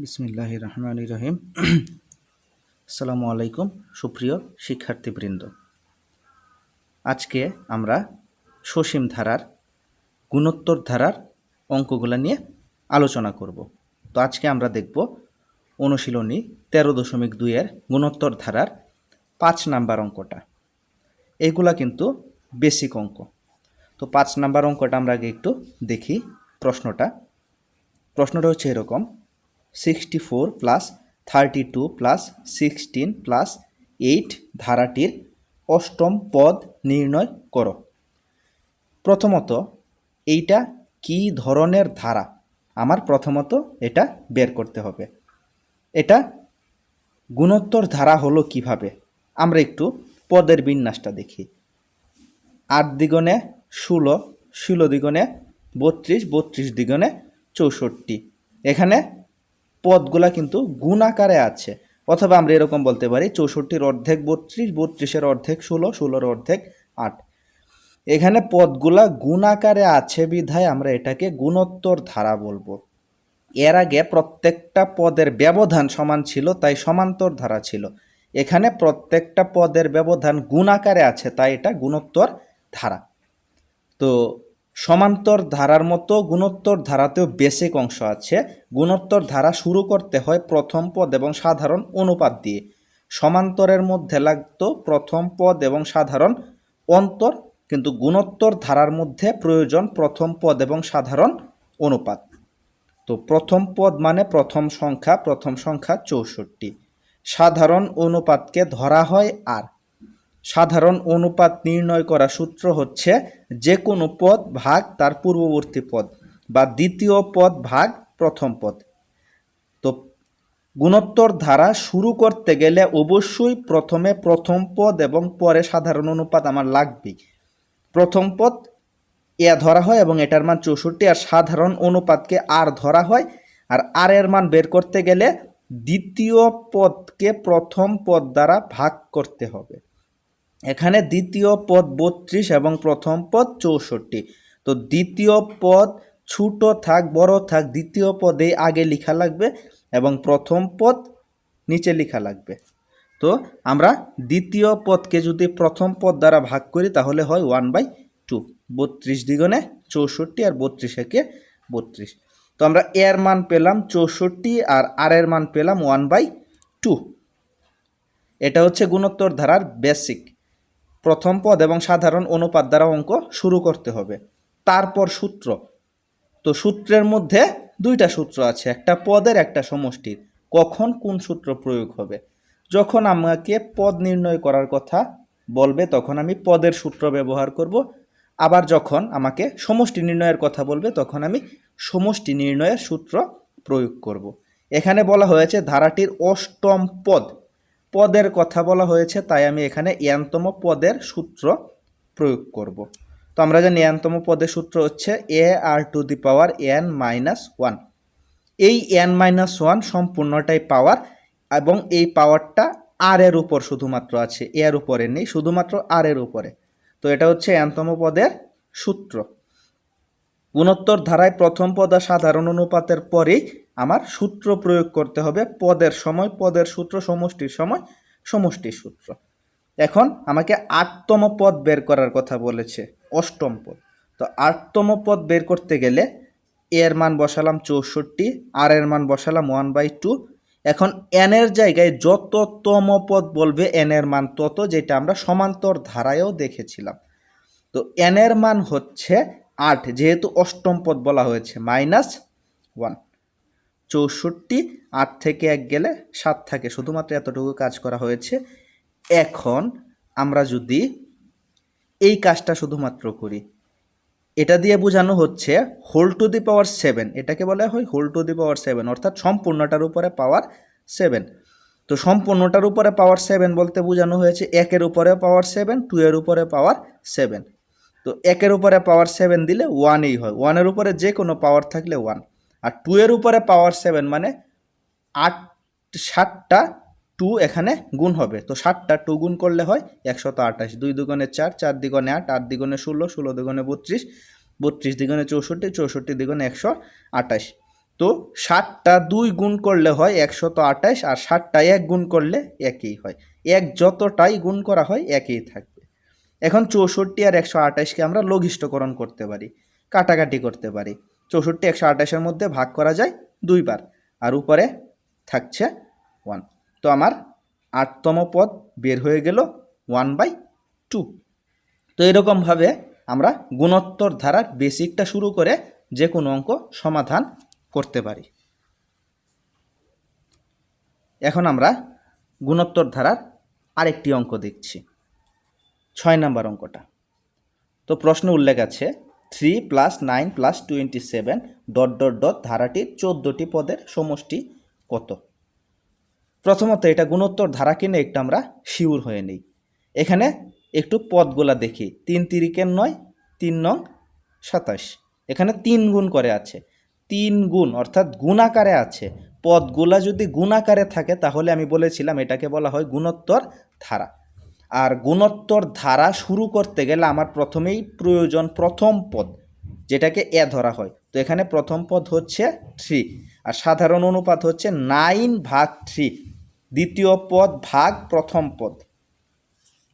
বিসমিল্লাহ রহমান রহিম আসসালামু আলাইকুম সুপ্রিয় শিক্ষার্থীবৃন্দ। আজকে আমরা সসীম ধারার, গুণোত্তর ধারার অঙ্কগুলো নিয়ে আলোচনা করব। তো আজকে আমরা দেখব অনুশীলনী তেরো দশমিক দুইয়ের গুণোত্তর ধারার পাঁচ নাম্বার অঙ্কটা। এইগুলা কিন্তু বেসিক অঙ্ক। তো পাঁচ নাম্বার অঙ্কটা আমরা আগে একটু দেখি প্রশ্নটা। প্রশ্নটা হচ্ছে এরকম sixty four plus thirty two plus sixteen plus eight ধারাটির অষ্টম পদ নির্ণয় করো। প্রথমত, এইটা কি ধরনের ধারা? আমার প্রথমত এটা বের করতে হবে। এটা গুণোত্তর ধারা হলো কীভাবে? আমরা একটু পদের বিন্যাসটা দেখি। আট দ্বিগুণে ষোলো ষোলো দ্বিগুণে বত্রিশ বত্রিশ দ্বিগুণে চৌষট্টি। এখানে পদগুলা কিন্তু গুণ আকারে আছে। অথবা আমরা এরকম বলতে পারি, চৌষট্টির অর্ধেক বত্রিশ, বত্রিশের অর্ধেক ষোলো, ষোলোর অর্ধেক আট। এখানে পদগুলা গুণ আকারে আছে বিধায় আমরা এটাকে গুণোত্তর ধারা বলব। এর আগে প্রত্যেকটা পদের ব্যবধান সমান ছিল, তাই সমান্তর ধারা ছিল। এখানে প্রত্যেকটা পদের ব্যবধান গুণ আকারে আছে, তাই এটা গুণোত্তর ধারা। তো সমান্তর ধারার মতো গুণোত্তর ধারাতেও বেসিক অংশ আছে। গুণোত্তর ধারা শুরু করতে হয় প্রথম পদ এবং সাধারণ অনুপাত দিয়ে। সমান্তরের মধ্যে লাগতো প্রথম পদ এবং সাধারণ অন্তর, কিন্তু গুণোত্তর ধারার মধ্যে প্রয়োজন প্রথম পদ এবং সাধারণ অনুপাত। তো প্রথম পদ মানে প্রথম সংখ্যা প্রথম সংখ্যা চৌষট্টি। সাধারণ অনুপাতকে ধরা হয় আর। সাধারণ অনুপাত নির্ণয় করা সূত্র হচ্ছে যে কোনো পদ ভাগ তার পূর্ববর্তী পদ বা দ্বিতীয় পদ ভাগ প্রথম পদ। তো গুণোত্তর ধারা শুরু করতে গেলে অবশ্যই প্রথমে প্রথম পদ এবং পরে সাধারণ অনুপাত আমার লাগবেই। প্রথম পদ এ ধরা হয় এবং এটার মান চৌষট্টি আর সাধারণ অনুপাতকে আর ধরা হয় আর আর এর মান বের করতে গেলে দ্বিতীয় পদকে প্রথম পদ দ্বারা ভাগ করতে হবে। এখানে দ্বিতীয় পদ বত্রিশ এবং প্রথম পদ চৌষট্টি। তো দ্বিতীয় পদ ছোট থাক, বড় থাক, দ্বিতীয় পদে আগে লেখা লাগবে এবং প্রথম পদ নিচে লেখা লাগবে। তো আমরা দ্বিতীয় পদকে যদি প্রথম পদ দ্বারা ভাগ করি, তাহলে হয় ওয়ান বাই টু। বত্রিশ দ্বিগুণে চৌষট্টি আর বত্রিশ একে বত্রিশ। তো আমরা এর মান পেলাম চৌষট্টি আর আর এর মান পেলাম ওয়ান বাই টু। এটা হচ্ছে গুণোত্তর ধারার বেসিক প্রথম পদ এবং সাধারণ অনুপাত দ্বারা অঙ্ক শুরু করতে হবে। তারপর সূত্র। তো সূত্রের মধ্যে দুইটা সূত্র আছে, একটা পদের, একটা সমষ্টির। কখন কোন সূত্র প্রয়োগ হবে? যখন আমাকে পদ নির্ণয় করার কথা বলবে, তখন আমি পদের সূত্র ব্যবহার করব। আবার যখন আমাকে সমষ্টি নির্ণয়ের কথা বলবে, তখন আমি সমষ্টি নির্ণয়ের সূত্র প্রয়োগ করব। এখানে বলা হয়েছে ধারাটির অষ্টম পদ পদের কথা বলা হয়েছে, তাই আমি এখানে এনতম পদের সূত্র প্রয়োগ করব। তো আমরা জানি এনতম পদের সূত্র হচ্ছে a r to the power n minus one এই এন মাইনাস ওয়ান সম্পূর্ণটাই পাওয়ার এবং এই পাওয়ারটা আর এর উপর শুধুমাত্র আছে এর উপরে নেই, শুধুমাত্র আর এর উপরে। তো এটা হচ্ছে এনতম পদের সূত্র। গুণোত্তর ধারায় প্রথম পদ সাধারণ অনুপাতের পরেই আমার সূত্র প্রয়োগ করতে হবে পদের সময়, পদের সূত্র সমষ্টির সময়, সমষ্টির সূত্র। এখন আমাকে আটতম পদ বের করার কথা বলেছে, অষ্টম পদ। তো আটতম পদ বের করতে গেলে এর মান বসালাম চৌষট্টি, আর এর মান বসালাম ওয়ান বাই টু। এখন এন এর জায়গায় যততম পদ বলবে এন এর মান তত, যেটা আমরা সমান্তর ধারায়ও দেখেছিলাম। তো এন এর মান হচ্ছে আট, যেহেতু অষ্টম পদ বলা হয়েছে, মাইনাস ওয়ান। চৌষট্টি, আট থেকে এক গেলে সাত থাকে। শুধুমাত্র এতটুকু কাজ করা হয়েছে। এখন আমরা যদি এই কাজটা শুধুমাত্র করি, এটা দিয়ে বোঝানো হচ্ছে whole to the power seven এটাকে বলা হয় whole to the power seven অর্থাৎ সম্পূর্ণটার উপরে পাওয়ার সেভেন তো সম্পূর্ণটার উপরে পাওয়ার সেভেন বলতে বোঝানো হয়েছে, একের উপরে পাওয়ার সেভেন টু এর উপরে পাওয়ার সেভেন তো একের উপরে পাওয়ার সেভেন দিলে ওয়ানই হয়। ওয়ানের উপরে যে কোনো পাওয়ার থাকলে ওয়ান আর টু এর উপরে পাওয়ার সেভেন মানে আট ষাটটা টু এখানে গুণ হবে। তো ষাটটা টু গুণ করলে হয় একশত আঠাশ। দুই দুগুণে চার চার দ্বিগুণে আট আট দ্বিগুণে ষোলো ষোলো দ্বিগুণে বত্রিশ বত্রিশ দ্বিগুণে চৌষট্টি চৌষট্টি দ্বিগুণে একশো আঠাশ। তো ষাটটা দুই গুণ করলে হয় একশত আঠাশ আর ষাটটা এক গুণ করলে একই হয়। এক যতটাই গুণ করা হয় একই থাকবে। এখন চৌষট্টি আর একশো আঠাশকে আমরা লঘিষ্ঠকরণ করতে পারি, কাটাকাটি করতে পারি। চৌষট্টি, একশো আঠাশের মধ্যে ভাগ করা যায় দুইবার। আর উপরে থাকছে ওয়ান তো আমার আটতম পদ বের হয়ে গেল ওয়ান বাই টু তো এরকমভাবে আমরা গুণোত্তর ধারার বেসিকটা শুরু করে যে কোনো অঙ্ক সমাধান করতে পারি। এখন আমরা গুণোত্তর ধারার আরেকটি অঙ্ক দেখছি। ছয় নাম্বার অঙ্কটা। তো প্রশ্ন উল্লেখ আছে three plus nine plus twenty seven dot dot dot ধারাটির চোদ্দোটি পদের সমষ্টি কত? প্রথমত এটা গুণোত্তর ধারা কিনে একটু আমরা শিউর হয়ে নিই। এখানে একটু পদগুলা দেখি। তিন তিরিকের নয়, তিন নং সাতাশ। এখানে তিন গুণ করে আছে। তিন গুণ, অর্থাৎ গুণাকারে আছে। পদগুলা যদি গুণাকারে থাকে, তাহলে আমি বলেছিলাম এটাকে বলা হয় গুণোত্তর ধারা। আর গুণোত্তর ধারা শুরু করতে গেলে আমার প্রথমেই প্রয়োজন প্রথম পদ, যেটাকে এ ধরা হয়। তো এখানে প্রথম পদ হচ্ছে থ্রি, আর সাধারণ অনুপাত হচ্ছে নাইন ভাগ থ্রি। দ্বিতীয় পদ ভাগ প্রথম পদ।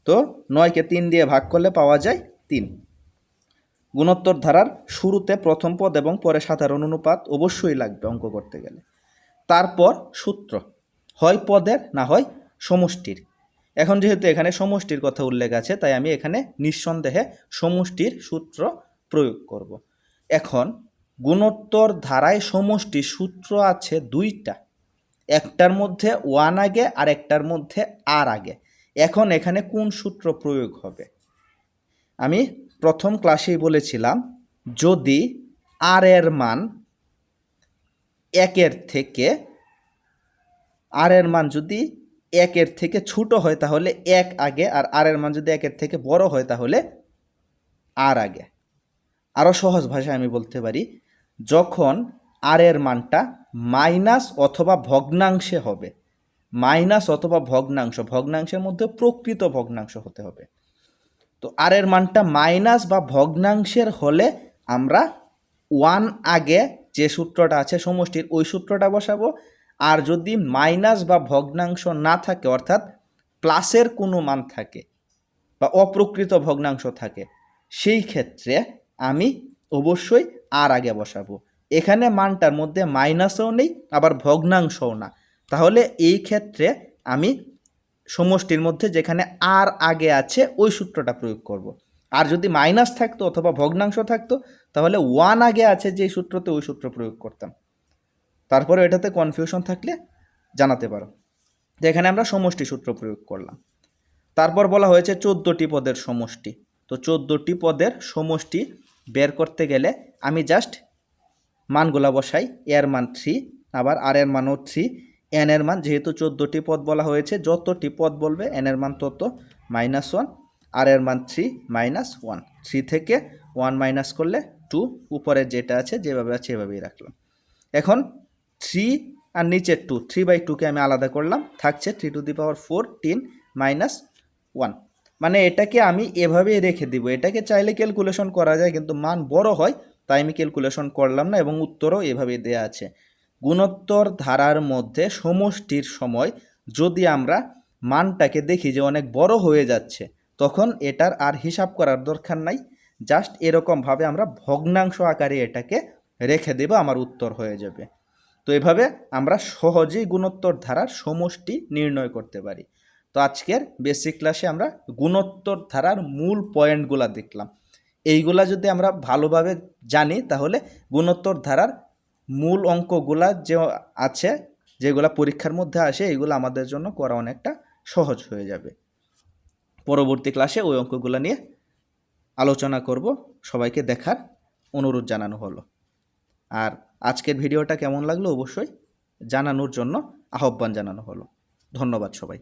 তো নয়কে তিন দিয়ে ভাগ করলে পাওয়া যায় তিন। গুণোত্তর ধারার শুরুতে প্রথম পদ এবং পরে সাধারণ অনুপাত অবশ্যই লাগবে অঙ্ক করতে গেলে। তারপর সূত্র, হয় পদের না হয় সমষ্টির। এখন যেহেতু এখানে সমষ্টির কথা উল্লেখ আছে, তাই আমি এখানে নিঃসন্দেহে সমষ্টির সূত্র প্রয়োগ করব। এখন গুণোত্তর ধারায় সমষ্টির সূত্র আছে দুইটা, একটার মধ্যে ওয়ান আগে আর একটার মধ্যে আর আগে এখন এখানে কোন সূত্র প্রয়োগ হবে আমি প্রথম ক্লাসেই বলেছিলাম, যদি আর এর মান একের থেকে আর এর মান যদি একের থেকে ছোট হয় তাহলে এক আগে, আর আর এর মান যদি একের থেকে বড় হয় তাহলে আর আগে। আরও সহজ ভাষায় আমি বলতে পারি, যখন আর এর মানটা মাইনাস অথবা ভগ্নাংশে হবে, মাইনাস অথবা ভগ্নাংশ, ভগ্নাংশের মধ্যে প্রকৃত ভগ্নাংশ হতে হবে। তো আর এর মানটা মাইনাস বা ভগ্নাংশের হলে আমরা ওয়ান আগে যে সূত্রটা আছে সমষ্টির, ওই সূত্রটা বসাবো আর যদি মাইনাস বা ভগ্নাংশ না থাকে, অর্থাৎ প্লাসের কোনো মান থাকে বা অপ্রকৃত ভগ্নাংশ থাকে, সেই ক্ষেত্রে আমি অবশ্যই আর আগে বসাবো। এখানে মানটার মধ্যে মাইনাসও নেই, আবার ভগ্নাংশও না। তাহলে এই ক্ষেত্রে আমি সমষ্টির মধ্যে যেখানে আর আগে আছে, ওই সূত্রটা প্রয়োগ করব। আর যদি মাইনাস থাকতো অথবা ভগ্নাংশ থাকতো, তাহলে ওয়ান আগে আছে যে সূত্রতে ওই সূত্র প্রয়োগ করতাম। তারপরে এটাতে কনফিউশন থাকলে জানাতে পারো। তো এখানে আমরা সমষ্টি সূত্র প্রয়োগ করলাম। তারপর বলা হয়েছে চোদ্দোটি পদের সমষ্টি। তো চোদ্দোটি পদের সমষ্টি বের করতে গেলে আমি জাস্ট মানগুলা বসাই এর মান থ্রি আবার আর এর মানও থ্রি এন এর মান, যেহেতু চোদ্দোটি পদ বলা হয়েছে, যতটি পদ বলবে এন এর মান তত মাইনাস ওয়ান আর এর মান থ্রি মাইনাস ওয়ান থ্রি থেকে ওয়ান মাইনাস করলে টু উপরে যেটা আছে, যেভাবে আছে এভাবেই রাখলাম। এখন থ্রি আর নিচের টু থ্রি বাই টুকে আমি আলাদা করলাম, থাকছে three to the power fourteen minus one মানে এটাকে আমি এভাবেই রেখে দিব। এটাকে চাইলে ক্যালকুলেশন করা যায়, কিন্তু মান বড় হয়, তাই আমি ক্যালকুলেশন করলাম না, এবং উত্তরও এভাবে দেয়া আছে। গুণোত্তর ধারার মধ্যে সমষ্টির সময় যদি আমরা মানটাকে দেখি যে অনেক বড় হয়ে যাচ্ছে, তখন এটার আর হিসাব করার দরকার নাই। জাস্ট এরকমভাবে আমরা ভগ্নাংশ আকারে এটাকে রেখে দেব, আমার উত্তর হয়ে যাবে। তো এভাবে আমরা সহজেই গুণোত্তর ধারার সমষ্টি নির্ণয় করতে পারি। তো আজকের বেসিক ক্লাসে আমরা গুণোত্তর ধারার মূল পয়েন্টগুলা দেখলাম। এইগুলা যদি আমরা ভালোভাবে জানি, তাহলে গুণোত্তর ধারার মূল অঙ্কগুলা যে আছে, যেগুলা পরীক্ষার মধ্যে আসে এগুলো আমাদের জন্য করা অনেকটা সহজ হয়ে যাবে। পরবর্তী ক্লাসে ওই অঙ্কগুলো নিয়ে আলোচনা করব। সবাইকে দেখার অনুরোধ জানানো হলো। আর আজকের ভিডিওটা কেমন লাগল? অবশ্যই জানানোর জন্য আহ্বান জানানো হলো। ধন্যবাদ সবাই